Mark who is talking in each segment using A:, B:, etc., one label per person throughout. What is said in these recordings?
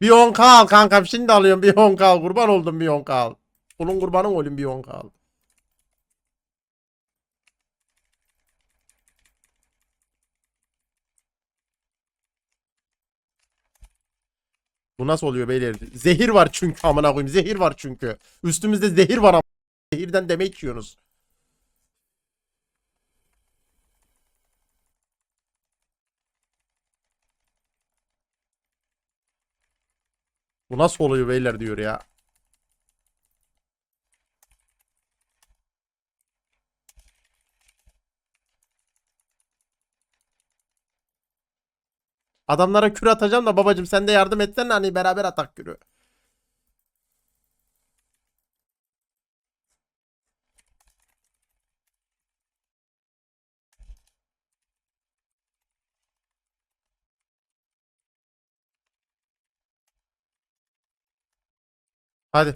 A: Bir 10k al kankam şimdi alıyorum bir 10k al kurban oldum bir 10k al. Kulun kurbanın olayım bir 10k al. Bu nasıl oluyor beyler? Zehir var çünkü amına koyayım. Zehir var çünkü. Üstümüzde zehir var ama. Zehirden demek yiyorsunuz. Bu nasıl oluyor beyler diyor ya. Adamlara kür atacağım da babacım sen de yardım etsen hani beraber atak kürü. Hadi.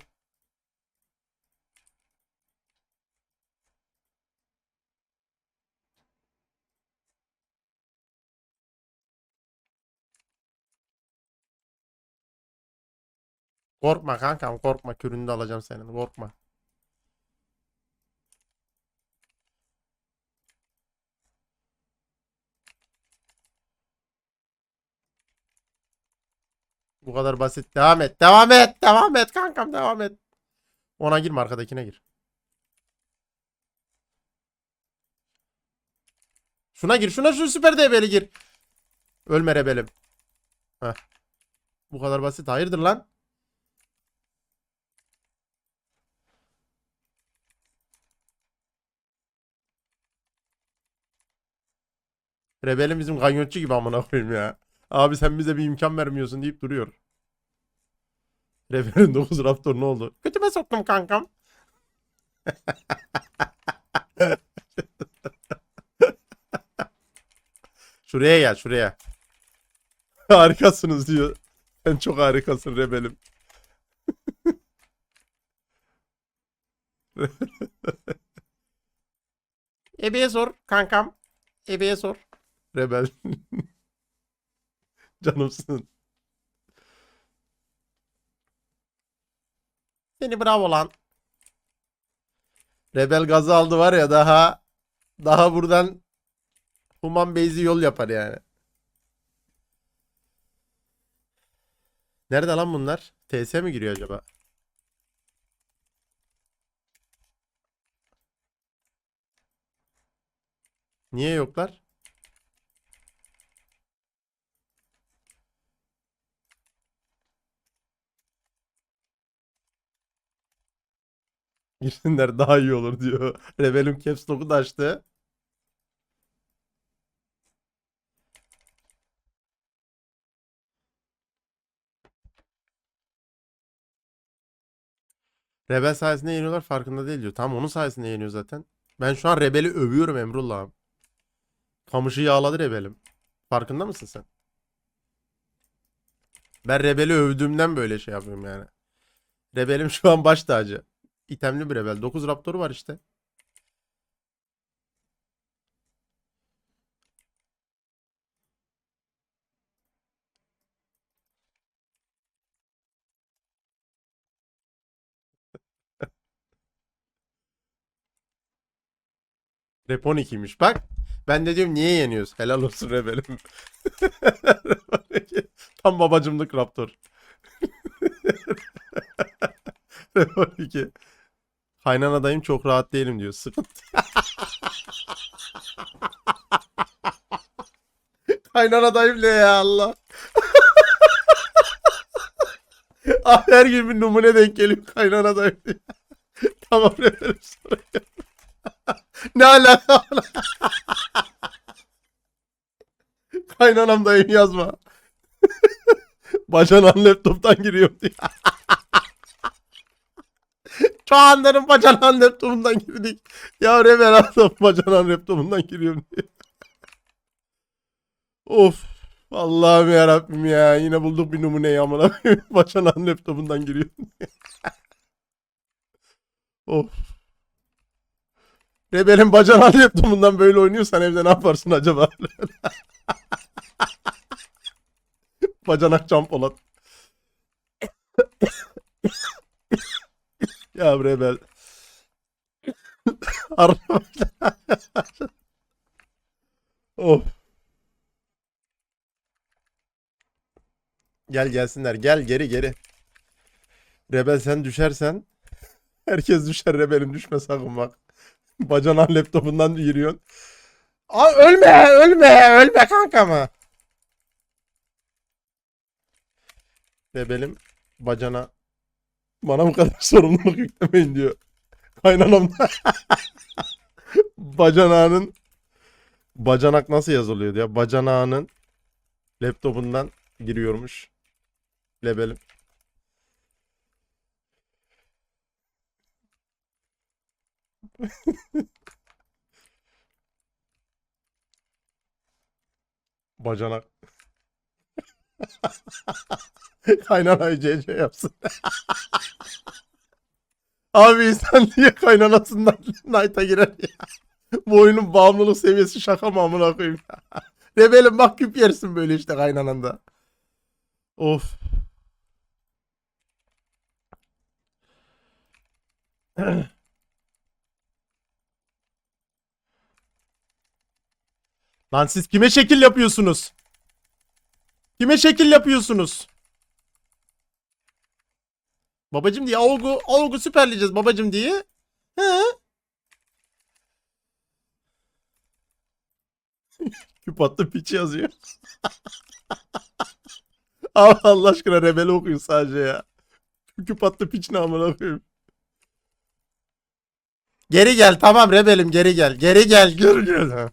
A: Korkma kankam korkma kürünü de alacağım senin korkma. Bu kadar basit. Devam et. Devam et. Devam et kankam devam et. Ona girme arkadakine gir. Şuna gir. Şuna şu süper DB'li gir. Ölme rebelim. Heh. Bu kadar basit. Hayırdır lan? Rebelim bizim kanyotçu gibi amına koyayım ya. Abi sen bize bir imkan vermiyorsun deyip duruyor. Rebel'in 9 Raptor ne oldu? Götüme soktum kankam. şuraya gel şuraya. Harikasınız diyor. Sen çok harikasın Rebel'im. Ebe'ye sor kankam. Ebe'ye sor. Rebel. Canımsın. Seni bravo lan. Rebel gazı aldı var ya daha daha buradan Human Base'i yol yapar yani. Nerede lan bunlar? TS mi giriyor acaba? Niye yoklar? Girsinler daha iyi olur diyor. Rebel'in caps lock'u da açtı. Rebel sayesinde yeniyorlar farkında değil diyor. Tam onun sayesinde yeniyor zaten. Ben şu an Rebel'i övüyorum Emrullah'ım. Kamışı yağladı Rebel'im. Farkında mısın sen? Ben Rebel'i övdüğümden böyle şey yapıyorum yani. Rebel'im şu an baş tacı. İtemli bir Rebel. 9 Raptor'u var işte. Rep 12'ymiş bak. Ben de diyorum niye yeniyoruz? Helal olsun Rebel'im. Tam babacımlık Raptor. Rep 12. Kaynanadayım çok rahat değilim diyor. Sıkıntı. Kaynanadayım ne ya Allah. Ah, Her gün bir numune denk geliyor kaynanadayım diye. tamam Rebel'im sorun yok. Ne alaka? Kaynanam dayım yazma. Bacanan laptoptan giriyorum diye. Şu anların bacanan laptopundan girdik. Ya Rebel adam bacanan laptopundan giriyorum diye. of. Allah'ım ya Rabbim ya. Yine bulduk bir numuneyi amına. Bacanan laptopundan giriyor. of. Rebel'in bacanan laptopundan böyle oynuyorsan evde ne yaparsın acaba? Bacanak Can Polat. Ya rebel. Of. Gel gelsinler. Gel geri geri. Rebel sen düşersen herkes düşer Rebel'in düşme sakın bak. Bacanan laptopundan yürüyorsun. Aa, ölme ölme ölme kanka mı? Rebel'im bacana bana bu kadar sorumluluk yüklemeyin diyor. Kaynanam da bacanağının bacanak nasıl yazılıyor ya? Bacanağının laptopundan giriyormuş. Lebelim. Bacanak. Kaynanayı CC yapsın. Abi insan niye kaynanasından Knight'a girer ya? Bu oyunun bağımlılık seviyesi şaka mı amına koyayım ya? Rebelim bak küp yersin böyle işte kaynananda. Of. Lan siz kime şekil yapıyorsunuz? Kime şekil yapıyorsunuz? Babacım diye olgu olgu süperleyeceğiz babacım diye. He? Küp attı piç yazıyor. Abi Allah aşkına rebel okuyun sadece ya. Küp attı piç ne amına koyayım. Geri gel tamam rebelim geri gel. Geri gel geri gel.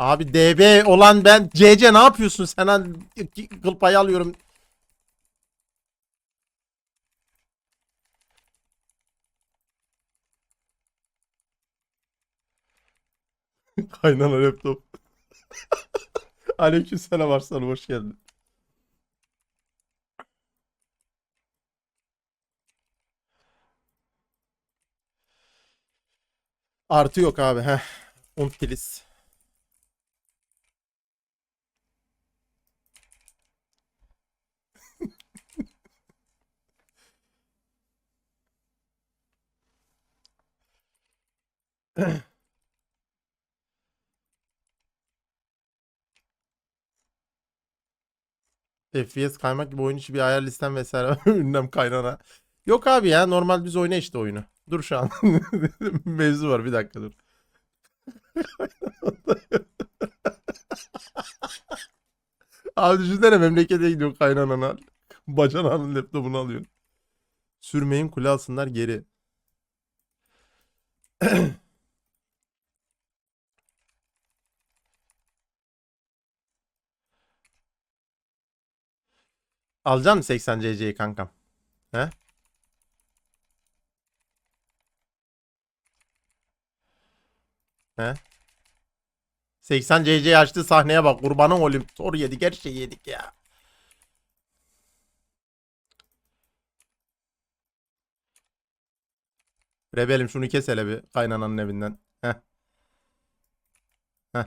A: Abi DB olan ben CC ne yapıyorsun sen lan kıl alıyorum. Kaynana laptop. Aleykümselam Arslan hoş geldin. Artı yok abi. Heh. Untilis. FPS kaymak gibi oyun içi bir ayar listem vesaire ünlem kaynana. Yok abi ya normal biz oyna işte oyunu. Dur şu an. Mevzu var bir dakika dur. Abi düşünsene memlekete gidiyor kaynanana. Bacananın laptopunu alıyorsun. Sürmeyin kule alsınlar geri. Alacak mısın 80 CC'yi kankam? He? He? 80 CC'yi açtı sahneye bak kurbanın olayım. Tor yedik her şeyi yedik ya. Rebelim şunu kes hele bir kaynananın evinden. Heh. Heh.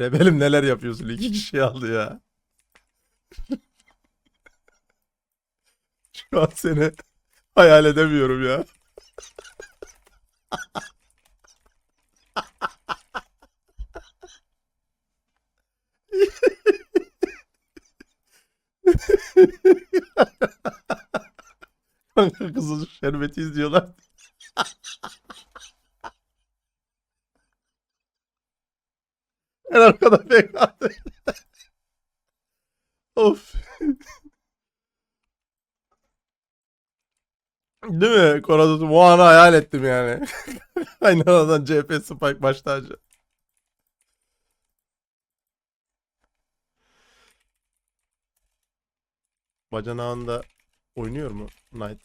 A: Rebelim neler yapıyorsun? İki kişi aldı ya. Şu an seni hayal edemiyorum ya. Kanka kızıl şerbeti izliyorlar. En arkada PK'da. of. Değil mi? Korados'u o anı hayal ettim yani. Aynen adam CP Spike baş tacı. Bacanağında oynuyor mu Knight?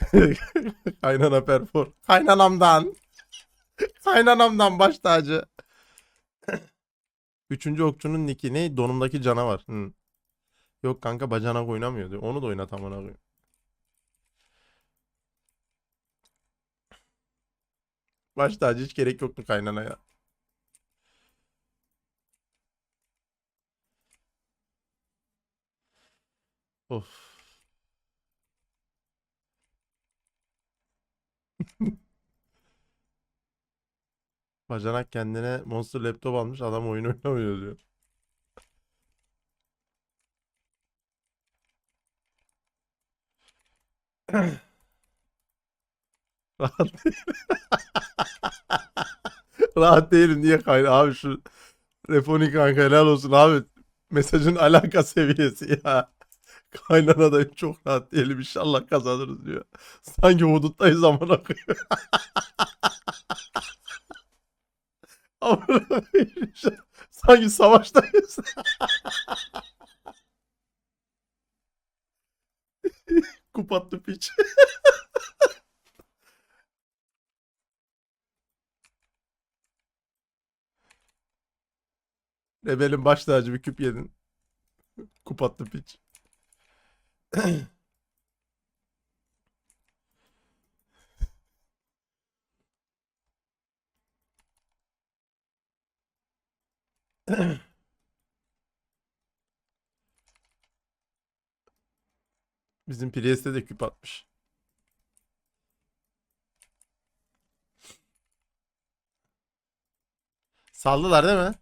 A: Kaynana perfor. Kaynanamdan. Kaynanamdan baş tacı. Üçüncü okçunun niki ne? Donumdaki canavar. Hı. Yok kanka bacanak oynamıyor diyor. Onu da oynat amına koyayım. Başta acı hiç gerek yoktu kaynanaya. Of. Bacanak kendine Monster Laptop almış adam oyun oynamıyor diyor. Rahat değilim. Rahat değilim niye kaydı abi şu Refoni kanka helal olsun abi. Mesajın alaka seviyesi ya. Kaynana da çok rahat değilim inşallah kazanırız diyor. Sanki huduttayız. Amına koyayım. Sanki savaştayız. Kupattı piç. Rebel'in baş tacı bir küp yedin. Kupattı piç. Bizim Priest'e de küp atmış. Saldılar değil mi?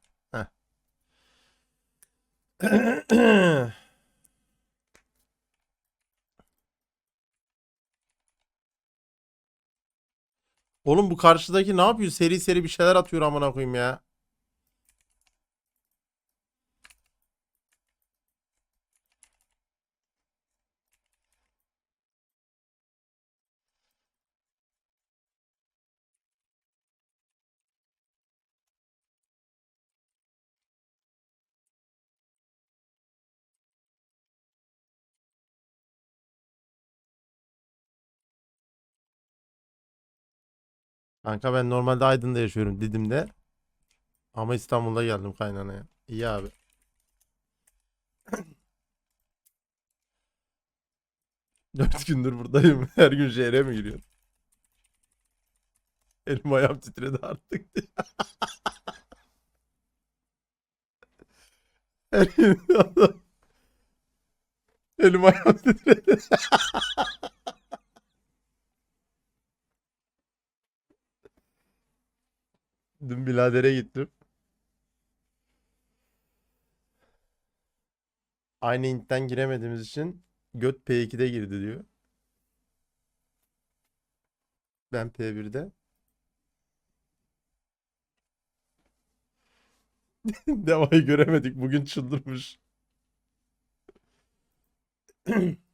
A: Oğlum bu karşıdaki ne yapıyor? Seri seri bir şeyler atıyor amına koyayım ya. Kanka ben normalde Aydın'da yaşıyorum Didim'de. Ama İstanbul'da geldim kaynanaya. İyi abi. Dört gündür buradayım. Her gün şehre mi giriyorsun? Elim ayağım titredi artık. Her gün Elim ayağım titredi. Dün biladere gittim. Aynı intten giremediğimiz için göt P2'de girdi diyor. Ben P1'de. Devayı göremedik. Bugün çıldırmış.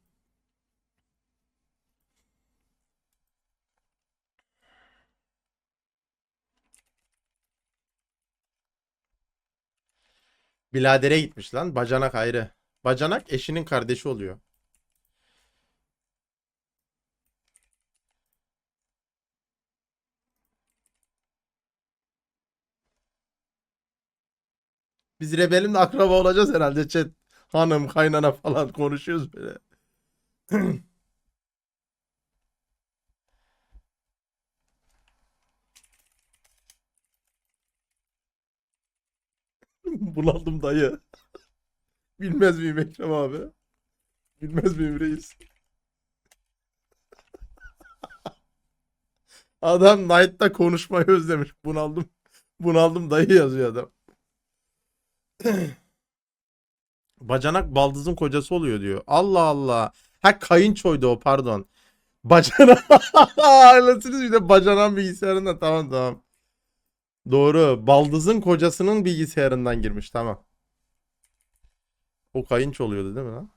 A: Biladere gitmiş lan. Bacanak ayrı. Bacanak eşinin kardeşi oluyor. Biz Rebel'imle akraba olacağız herhalde chat. Hanım, kaynana falan konuşuyoruz böyle. Bunaldım dayı. Bilmez miyim Ekrem abi? Bilmez miyim reis? Adam Knight'ta konuşmayı özlemiş. Bunaldım. Bunaldım dayı yazıyor adam. Bacanak baldızın kocası oluyor diyor. Allah Allah. Ha kayınçoydu o pardon. Bacanak. Anlatırız bir de bacanan bilgisayarında tamam tamam. Doğru. Baldızın kocasının bilgisayarından girmiş tamam. O kayınç oluyordu değil mi lan?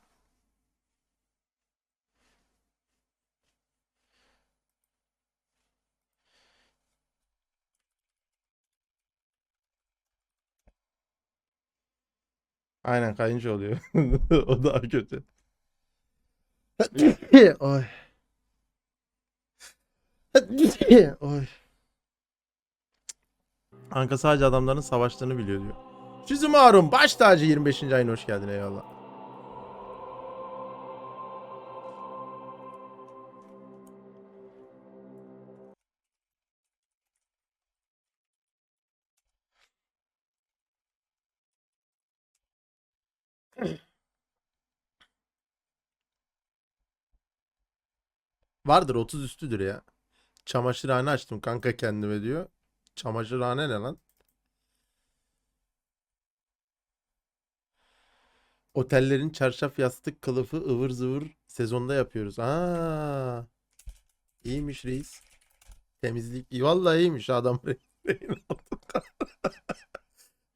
A: Aynen kayınç oluyor. O daha kötü. Oy. Oy. Anka sadece adamların savaştığını biliyor diyor. Shizumaru'm baş tacı 25. ayına hoş geldin eyvallah. Vardır 30 üstüdür ya. Çamaşırhane açtım kanka kendime diyor. Çamaşırhane ne lan? Otellerin çarşaf yastık kılıfı ıvır zıvır sezonda yapıyoruz. Aa. İyiymiş reis. Temizlik. Vallahi iyiymiş adam. rehin aldım.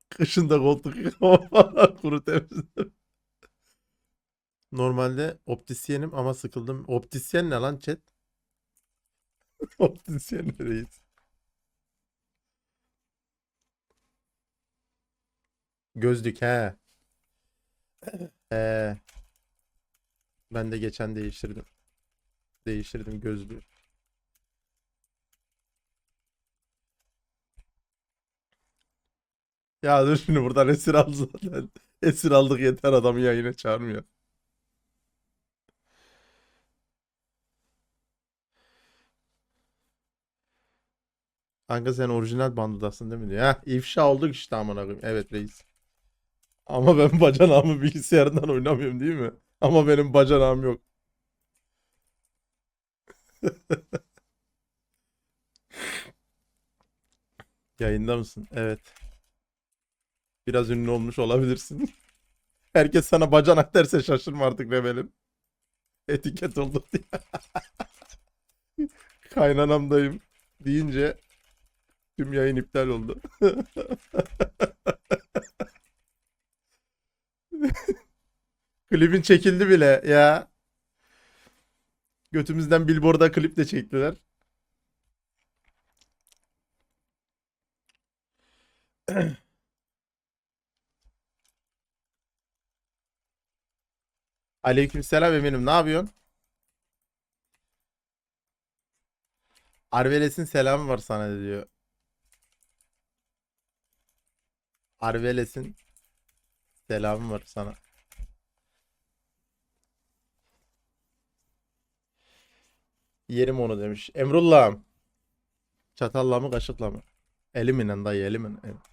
A: Kışın da koltuk yıkama kuru temizleme. Normalde optisyenim ama sıkıldım. Optisyen ne lan chat? Optisyen reis? Gözlük he. He. Ben de geçen değiştirdim. Değiştirdim gözlüğü. Ya dur şimdi buradan esir aldı zaten. Esir aldık yeter adamı yayına çağırmıyor. Kanka sen orijinal bandudasın değil mi diyor. Heh, ifşa olduk işte amına koyayım. Evet reis. Ama ben bacanağımı bilgisayarından oynamıyorum değil mi? Ama benim bacanağım yok. Yayında mısın? Evet. Biraz ünlü olmuş olabilirsin. Herkes sana bacanak derse şaşırma artık Rebel'im. Etiket oldu diye. Kaynanamdayım deyince tüm yayın iptal oldu. Klibin çekildi bile ya. Götümüzden billboard'a klip de çektiler. Aleykümselam eminim. Ne yapıyorsun? Arveles'in selamı var sana diyor. Arveles'in selamı var sana. Yerim onu demiş. Emrullah'ım. Çatalla mı kaşıkla mı? Eliminen dayı eliminen. elim.